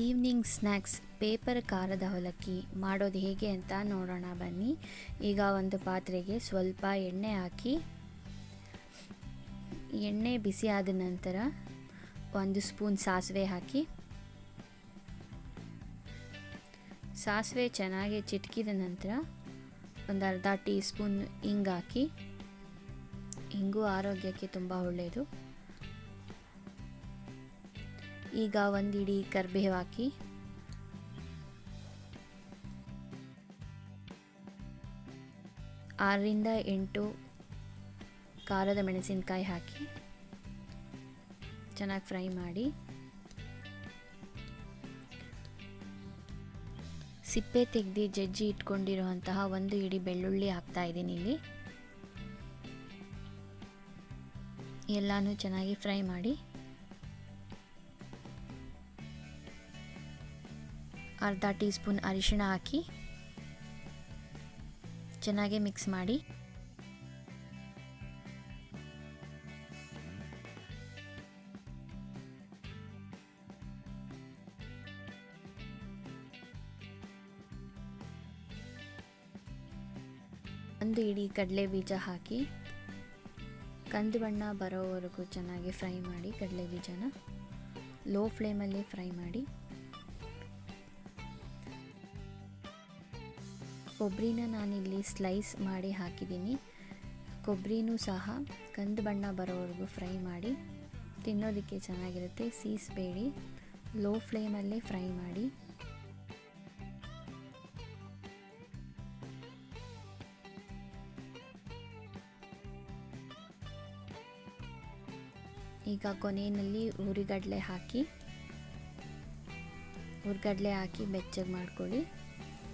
Evening snacks paper ಖಾರದ ಅವಲಕ್ಕಿ, ಮಾಡೋದು ಹೇಗೆ ಅಂತ ನೋಡೋಣ ಬನ್ನಿ. ಈಗ ಒಂದು ಪಾತ್ರೆಗೆ ಸ್ವಲ್ಪ ಎಣ್ಣೆ ಹಾಕಿ, ಎಣ್ಣೆ ಬಿಸಿ ಆದ ನಂತರ ಒಂದು ಸ್ಪೂನ್ ಸಾಸಿವೆ ಹಾಕಿ, ಸಾಸಿವೆ ಚೆನ್ನಾಗಿ ಚಿಟಕಿದ ನಂತರ ಒಂದು ಅರ್ಧ ಟೀ ಸ್ಪೂನ್ ಹಿಂಗಾಕಿ ಹಾಕಿ, ಹಿಂಗು ಆರೋಗ್ಯಕ್ಕೆ ತುಂಬ ಒಳ್ಳೆಯದು ಈಗ ಒಂದು ಇಡೀ ಕರ್ಬೇವು ಹಾಕಿ. ಆರರಿಂದ ಎಂಟು ಖಾರದ ಮೆಣಸಿನಕಾಯಿ ಹಾಕಿ. ಚೆನ್ನಾಗಿ ಫ್ರೈ ಮಾಡಿ. ಸಿಪ್ಪೆ ತೆಗೆದು ಜಜ್ಜಿ ಇಟ್ಕೊಂಡಿರುವಂತಹ ಒಂದು ಇಡಿ ಬೆಳ್ಳುಳ್ಳಿ ಹಾಕ್ತಾ ಇದ್ದೀನಿ ಇಲ್ಲಿ. ಎಲ್ಲಾನು ಚೆನ್ನಾಗಿ ಫ್ರೈ ಮಾಡಿ. ಅರ್ಧ ಟೀ ಸ್ಪೂನ್ ಅರಿಶಿಣ ಹಾಕಿ ಚೆನ್ನಾಗಿ ಮಿಕ್ಸ್ ಮಾಡಿ. ಒಂದು ಇಡೀ ಕಡಲೆ ಬೀಜ ಹಾಕಿ ಕಂದು ಬಣ್ಣ ಬರೋವರೆಗೂ ಚೆನ್ನಾಗಿ ಫ್ರೈ ಮಾಡಿ ಕಡಲೆ ಬೀಜನ. ಲೋ ಫ್ಲೇಮಲ್ಲಿ ಫ್ರೈ ಮಾಡಿ. ಕೊಬ್ಬರಿನ ನಾನಿಲ್ಲಿ ಸ್ಲೈಸ್ ಮಾಡಿ ಹಾಕಿದ್ದೀನಿ. ಕೊಬ್ಬರಿನೂ ಸಹ ಕಂದು ಬಣ್ಣ ಬರೋವರೆಗೂ ಫ್ರೈ ಮಾಡಿ ತಿನ್ನೋದಕ್ಕೆ ಚೆನ್ನಾಗಿರುತ್ತೆ. ಸೀಸಬೇಡಿ. ಲೋ ಫ್ಲೇಮಲ್ಲೇ ಫ್ರೈ ಮಾಡಿ. ಈಗ ಕೊನೆಯಲ್ಲಿ ಹುರಿಗಡಲೆ ಹಾಕಿ ಹುರಿಗಡಲೆ ಹಾಕಿ ಬೆಚ್ಚಗೆ ಮಾಡ್ಕೊಳ್ಳಿ.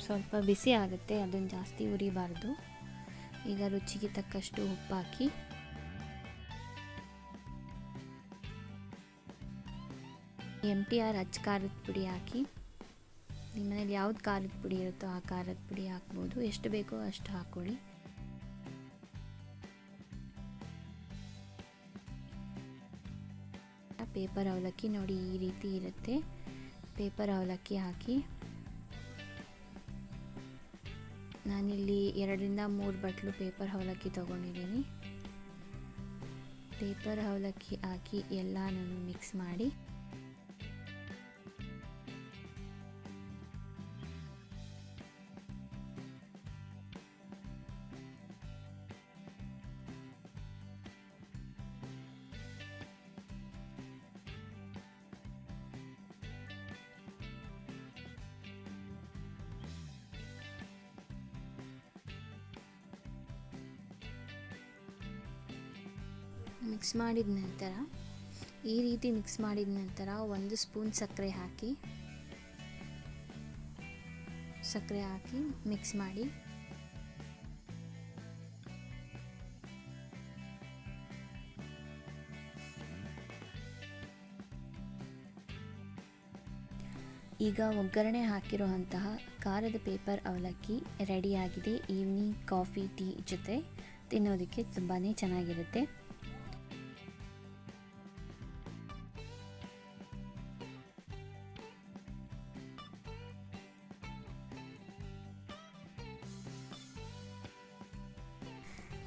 ಸ್ವಲ್ಪ ಬಿಸಿ ಆಗುತ್ತೆ, ಅದನ್ನು ಜಾಸ್ತಿ ಉರಿಬಾರ್ದು ಈಗ ರುಚಿಗೆ ತಕ್ಕಷ್ಟು ಉಪ್ಪಾಕಿ. ಎಂ ಟಿ ಆರ್ ಹಚ್ಚ ಖಾರದ ಪುಡಿ ಹಾಕಿ. ನಿಮ್ಮ ಮನೇಲಿ ಯಾವ್ದು ಖಾರದ ಪುಡಿ ಇರುತ್ತೋ ಆ ಖಾರದ ಪುಡಿ ಹಾಕ್ಬೋದು. ಎಷ್ಟು ಬೇಕೋ ಅಷ್ಟು ಹಾಕ್ಕೊಳ್ಳಿ ಪೇಪರ್ ಅವಲಕ್ಕಿ ನೋಡಿ ಈ ರೀತಿ ಇರುತ್ತೆ. ಪೇಪರ್ ಅವಲಕ್ಕಿ ಹಾಕಿ. ನಾನಿಲ್ಲಿ ಎರಡರಿಂದ ಮೂರು ಬಟ್ಲು ಪೇಪರ್ ಅವಲಕ್ಕಿ ತೊಗೊಂಡಿದ್ದೀನಿ. ಪೇಪರ್ ಅವಲಕ್ಕಿ ಹಾಕಿ ಎಲ್ಲನೂ ಮಿಕ್ಸ್ ಮಾಡಿ ಮಿಕ್ಸ್ ಮಾಡಿದ ನಂತರ, ಈ ರೀತಿ ಮಿಕ್ಸ್ ಮಾಡಿದ ನಂತರ ಒಂದು ಸ್ಪೂನ್ ಸಕ್ಕರೆ ಹಾಕಿ ಸಕ್ಕರೆ ಹಾಕಿ ಮಿಕ್ಸ್ ಮಾಡಿ, ಈಗ ಒಗ್ಗರಣೆ ಹಾಕಿರುವಂತಹ ಖಾರದ ಪೇಪರ್ ಅವಲಕ್ಕಿ ರೆಡಿಯಾಗಿದೆ ಈವ್ನಿಂಗ್ ಕಾಫಿ, ಟೀ ಜೊತೆ ತಿನ್ನೋದಕ್ಕೆ ತುಂಬಾ ಚೆನ್ನಾಗಿರುತ್ತೆ.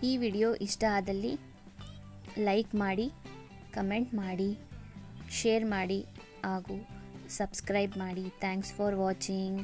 ಈ ವಿಡಿಯೋ ಇಷ್ಟ ಆದಲ್ಲಿ ಲೈಕ್ ಮಾಡಿ, ಕಮೆಂಟ್ ಮಾಡಿ, ಶೇರ್ ಮಾಡಿ ಹಾಗೂ ಸಬ್ಸ್ಕ್ರೈಬ್ ಮಾಡಿ. Thanks for watching.